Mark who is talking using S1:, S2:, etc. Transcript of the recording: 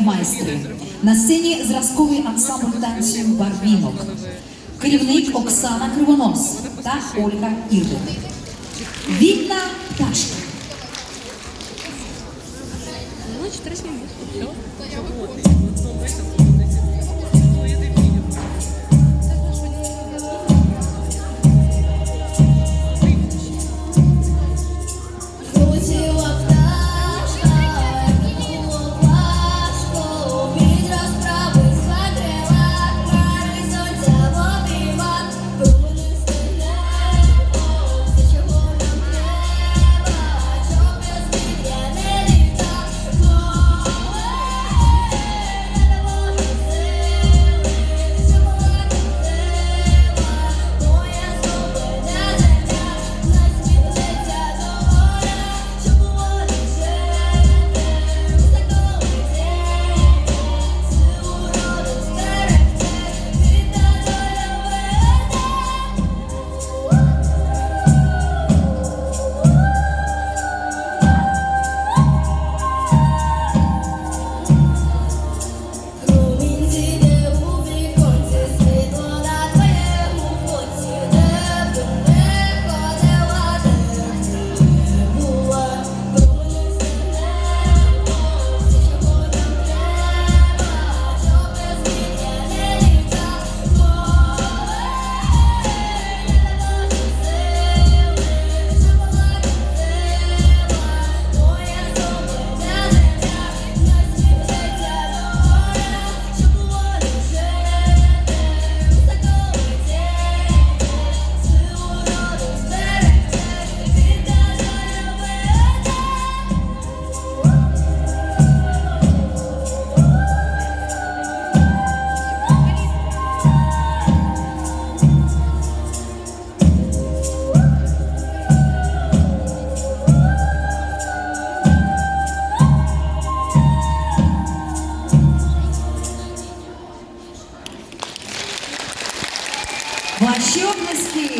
S1: Майстри на сцені зразковий ансамбль танців барвінок, керівник Оксана Кривонос та Ольга Ірдик. Вільна пташка.
S2: Все.
S1: Ваші облески